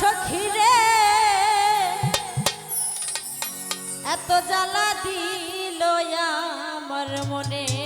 সখিরে এত জ্বালা দিল আমার মনে।